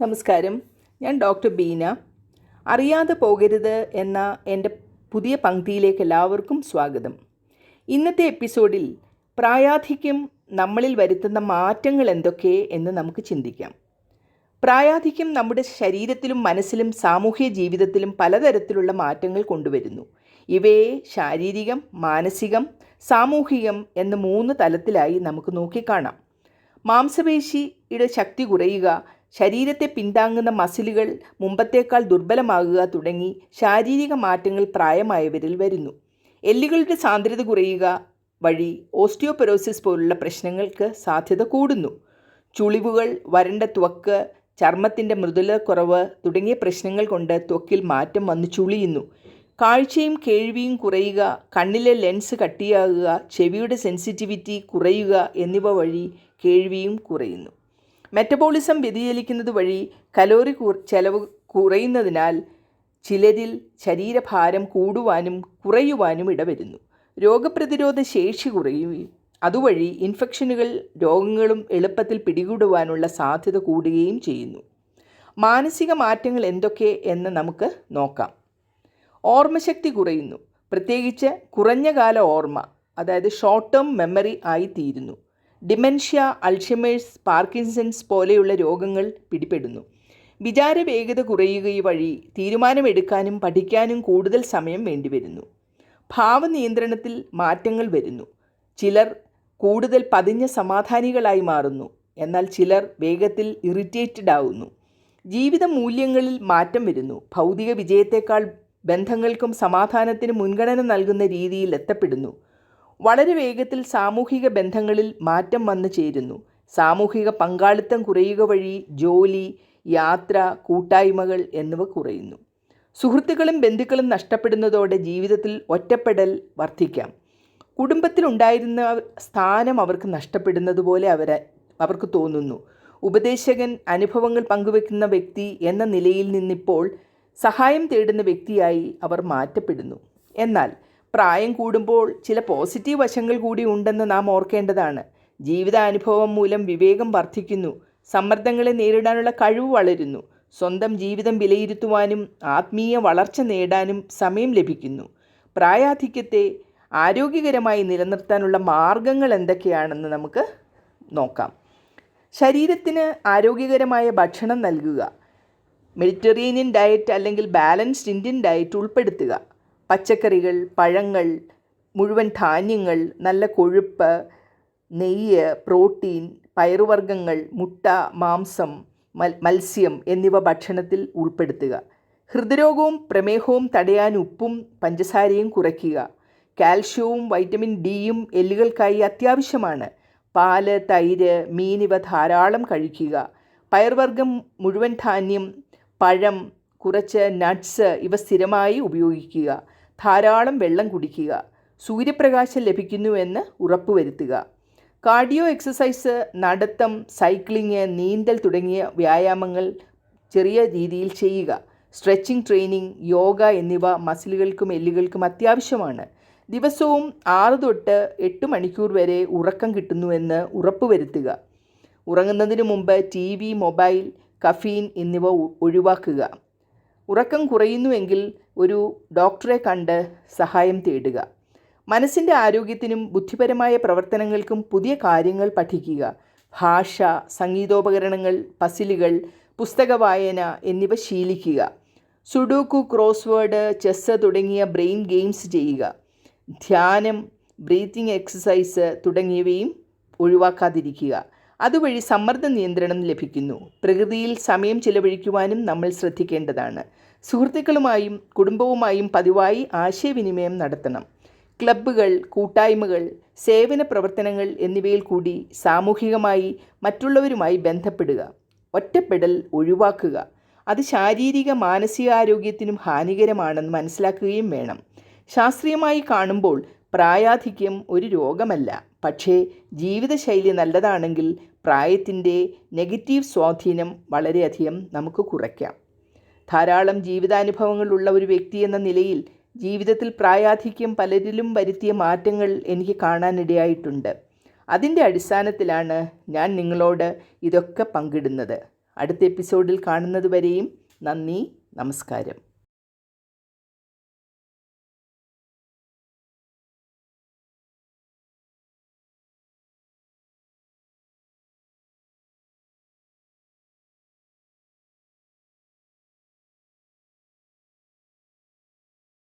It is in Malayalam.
നമസ്കാരം. ഞാൻ ഡോക്ടർ ബീന. അറിയാതെ പോകരുത് എന്ന എന്റെ പുതിയ പങ്ക്തിയിലേക്ക് എല്ലാവർക്കും സ്വാഗതം. ഇന്നത്തെ എപ്പിസോഡിൽ പ്രായാധിക്യം നമ്മളിൽ വരുത്തുന്ന മാറ്റങ്ങൾ എന്തൊക്കെ എന്ന് നമുക്ക് ചിന്തിക്കാം. പ്രായാധിക്യം നമ്മുടെ ശരീരത്തിലും മനസ്സിലും സാമൂഹ്യ ജീവിതത്തിലും പലതരത്തിലുള്ള മാറ്റങ്ങൾ കൊണ്ടുവരുന്നു. ഇവയെ ശാരീരികം മാനസികം സാമൂഹികം എന്ന മൂന്ന് തലത്തിലായി നമുക്ക് നോക്കിക്കാണാം. മാംസപേശിയുടെ ശക്തി കുറയുക ശരീരത്തെ പിന്താങ്ങുന്ന മസിലുകൾ മുമ്പത്തേക്കാൾ ദുർബലമാകുക തുടങ്ങി ശാരീരിക മാറ്റങ്ങൾ പ്രായമായവരിൽ വരുന്നു. എല്ലുകളുടെ സാന്ദ്രത കുറയുക വഴി ഓസ്റ്റിയോപെറോസിസ് പോലുള്ള പ്രശ്നങ്ങൾക്ക് സാധ്യത കൂടുന്നു. ചുളിവുകൾ വരണ്ട ത്വക്ക് ചർമ്മത്തിന്റെ മൃദുലക്കുറവ് തുടങ്ങിയ പ്രശ്നങ്ങൾ കൊണ്ട് ത്വക്കിൽ മാറ്റം വന്ന് ചുളിയുന്നു. കാഴ്ചയും കേൾവിയും കുറയുക കണ്ണിലെ ലെൻസ് കട്ടിയാകുക ചെവിയുടെ സെൻസിറ്റിവിറ്റി കുറയുക എന്നിവ വഴി കേൾവിയും കുറയുന്നു. മെറ്റബോളിസം വ്യതിചലിക്കുന്നത് വഴി കലോറി കു- ചെലവ് കുറയുന്നതിനാൽ ചിലരിൽ ശരീരഭാരം കൂടുവാനും കുറയുവാനും ഇടവരുന്നു. രോഗപ്രതിരോധ ശേഷി കുറയുകയും അതുവഴി ഇൻഫെക്ഷനുകൾ രോഗങ്ങളും എളുപ്പത്തിൽ പിടികൂടുവാനുള്ള സാധ്യത കൂടുകയും ചെയ്യുന്നു. മാനസിക മാറ്റങ്ങൾ എന്തൊക്കെ എന്ന് നമുക്ക് നോക്കാം. ഓർമ്മശക്തി കുറയുന്നു. പ്രത്യേകിച്ച് കുറഞ്ഞ കാല ഓർമ്മ അതായത് ഷോർട്ട് ടേം മെമ്മറി ആയി തീരുന്നു. ഡിമെൻഷ്യ അൾഷിമേഴ്സ് പാർക്കിൻസൺസ് പോലെയുള്ള രോഗങ്ങൾ പിടിപെടുന്നു. വിചാര വേഗത കുറയുക വഴി തീരുമാനമെടുക്കാനും പഠിക്കാനും കൂടുതൽ സമയം വേണ്ടിവരുന്നു. ഭാവനിയന്ത്രണത്തിൽ മാറ്റങ്ങൾ വരുന്നു. ചിലർ കൂടുതൽ പതിഞ്ഞ സമാധാനികളായി മാറുന്നു. എന്നാൽ ചിലർ വേഗത്തിൽ ഇറിറ്റേറ്റഡ് ആവുന്നു. ജീവിത മൂല്യങ്ങളിൽ മാറ്റം വരുന്നു. ഭൗതിക വിജയത്തേക്കാൾ ബന്ധങ്ങൾക്കും സമാധാനത്തിന് മുൻഗണന നൽകുന്ന രീതിയിൽ എത്തപ്പെടുന്നു. വളരെ വേഗത്തിൽ സാമൂഹിക ബന്ധങ്ങളിൽ മാറ്റം വന്നു ചേരുന്നു. സാമൂഹിക പങ്കാളിത്തം കുറയുക വഴി ജോലി യാത്ര കൂട്ടായ്മകൾ എന്നിവ കുറയുന്നു. സുഹൃത്തുക്കളും ബന്ധുക്കളും നഷ്ടപ്പെടുന്നതോടെ ജീവിതത്തിൽ ഒറ്റപ്പെടൽ വർദ്ധിക്കാം. കുടുംബത്തിലുണ്ടായിരുന്ന സ്ഥാനം അവർക്ക് നഷ്ടപ്പെടുന്നത് പോലെ അവരെ അവർക്ക് തോന്നുന്നു. ഉപദേശകൻ അനുഭവങ്ങൾ പങ്കുവെക്കുന്ന വ്യക്തി എന്ന നിലയിൽ നിന്നിപ്പോൾ സഹായം തേടുന്ന വ്യക്തിയായി അവർ മാറ്റപ്പെടുന്നു. എന്നാൽ പ്രായം കൂടുമ്പോൾ ചില പോസിറ്റീവ് വശങ്ങൾ കൂടി ഉണ്ടെന്ന് നാം ഓർക്കേണ്ടതാണ്. ജീവിതാനുഭവം മൂലം വിവേകം വർദ്ധിക്കുന്നു. സമ്മർദ്ദങ്ങളെ നേരിടാനുള്ള കഴിവ് വളരുന്നു. സ്വന്തം ജീവിതം വിലയിരുത്തുവാനും ആത്മീയ വളർച്ച നേടാനും സമയം ലഭിക്കുന്നു. പ്രായാധിക്യത്തെ ആരോഗ്യകരമായി നിലനിർത്താനുള്ള മാർഗങ്ങൾ എന്തൊക്കെയാണെന്ന് നമുക്ക് നോക്കാം. ശരീരത്തിന് ആരോഗ്യകരമായ ഭക്ഷണം നൽകുക. മെഡിറ്ററേനിയൻ ഡയറ്റ് അല്ലെങ്കിൽ ബാലൻസ്ഡ് ഇന്ത്യൻ ഡയറ്റ് ഉൾപ്പെടുത്തുക. പച്ചക്കറികൾ പഴങ്ങൾ മുഴുവൻ ധാന്യങ്ങൾ നല്ല കൊഴുപ്പ് നെയ്യ് പ്രോട്ടീൻ പയറുവർഗങ്ങൾ മുട്ട മാംസം മത്സ്യം എന്നിവ ഭക്ഷണത്തിൽ ഉൾപ്പെടുത്തുക. ഹൃദ്രോഗവും പ്രമേഹവും തടയാൻ ഉപ്പും പഞ്ചസാരയും കുറയ്ക്കുക. കാൽഷ്യവും വൈറ്റമിൻ ഡിയും എല്ലുകൾക്കായി അത്യാവശ്യമാണ്. പാൽ തൈര് മീൻ ഇവ ധാരാളം കഴിക്കുക. പയർവർഗം മുഴുവൻ ധാന്യം പഴം കുറച്ച് നട്ട്സ് ഇവ സ്ഥിരമായി ഉപയോഗിക്കുക. ധാരാളം വെള്ളം കുടിക്കുക സൂര്യപ്രകാശം ലഭിക്കുന്നുവെന്ന് ഉറപ്പുവരുത്തുക കാർഡിയോ എക്സസൈസ് നടത്തം സൈക്ലിംഗ് നീന്തൽ തുടങ്ങിയ വ്യായാമങ്ങൾ ചെറിയ രീതിയിൽ ചെയ്യുക. സ്ട്രെച്ചിങ് ട്രെയിനിങ് യോഗ എന്നിവ മസിലുകൾക്കും എല്ലുകൾക്കും അത്യാവശ്യമാണ്. ദിവസവും ആറ് തൊട്ട് എട്ട് മണിക്കൂർ വരെ ഉറക്കം കിട്ടുന്നുവെന്ന് ഉറപ്പുവരുത്തുക ഉറങ്ങുന്നതിന് മുമ്പ് ടി വി മൊബൈൽ കഫീൻ എന്നിവ ഒഴിവാക്കുക. ഉറക്കം കുറയുന്നുവെങ്കിൽ ഒരു ഡോക്ടറെ കണ്ട് സഹായം തേടുക. മനസ്സിന്റെ ആരോഗ്യത്തിനും ബുദ്ധിപരമായ പ്രവർത്തനങ്ങൾക്കും പുതിയ കാര്യങ്ങൾ പഠിക്കുക. ഭാഷ സംഗീതോപകരണങ്ങൾ പസിലുകൾ പുസ്തക വായന എന്നിവ ശീലിക്കുക. സുഡോക്കു ക്രോസ്വേഡ് ചെസ്സ് തുടങ്ങിയ ബ്രെയിൻ ഗെയിംസ് ചെയ്യുക. ധ്യാനം ബ്രീത്തിങ് എക്സസൈസ് തുടങ്ങിയവയും ഒഴിവാക്കാതിരിക്കുക. അതുവഴി സമ്മർദ്ദ നിയന്ത്രണം ലഭിക്കുന്നു. പ്രകൃതിയിൽ സമയം ചിലവഴിക്കുവാനും നമ്മൾ ശ്രദ്ധിക്കേണ്ടതാണ്. സുഹൃത്തുക്കളുമായും കുടുംബവുമായും പതിവായി ആശയവിനിമയം നടത്തണം. ക്ലബ്ബുകൾ കൂട്ടായ്മകൾ സേവന പ്രവർത്തനങ്ങൾ എന്നിവയിൽ കൂടി സാമൂഹികമായി മറ്റുള്ളവരുമായി ബന്ധപ്പെടുക ഒറ്റപ്പെടൽ ഒഴിവാക്കുക. അത് ശാരീരിക മാനസികാരോഗ്യത്തിനും ഹാനികരമാണെന്ന് മനസ്സിലാക്കുകയും വേണം. ശാസ്ത്രീയമായി കാണുമ്പോൾ പ്രായാധിക്യം ഒരു രോഗമല്ല. പക്ഷേ ജീവിതശൈലി നല്ലതാണെങ്കിൽ പ്രായത്തിന്റെ നെഗറ്റീവ് സ്വാധീനം വളരെയധികം നമുക്ക് കുറയ്ക്കാം. ധാരാളം ജീവിതാനുഭവങ്ങളുള്ള ഒരു വ്യക്തി എന്ന നിലയിൽ ജീവിതത്തിൽ പ്രായാധിക്യം പലരിലും വരുത്തിയ മാറ്റങ്ങൾ എനിക്ക് കാണാനിടയായിട്ടുണ്ട്. അതിന്റെ അടിസ്ഥാനത്തിലാണ് ഞാൻ നിങ്ങളോട് ഇതൊക്കെ പങ്കിടുന്നത്. അടുത്ത എപ്പിസോഡിൽ കാണുന്നതുവരെയും നന്ദി നമസ്കാരം.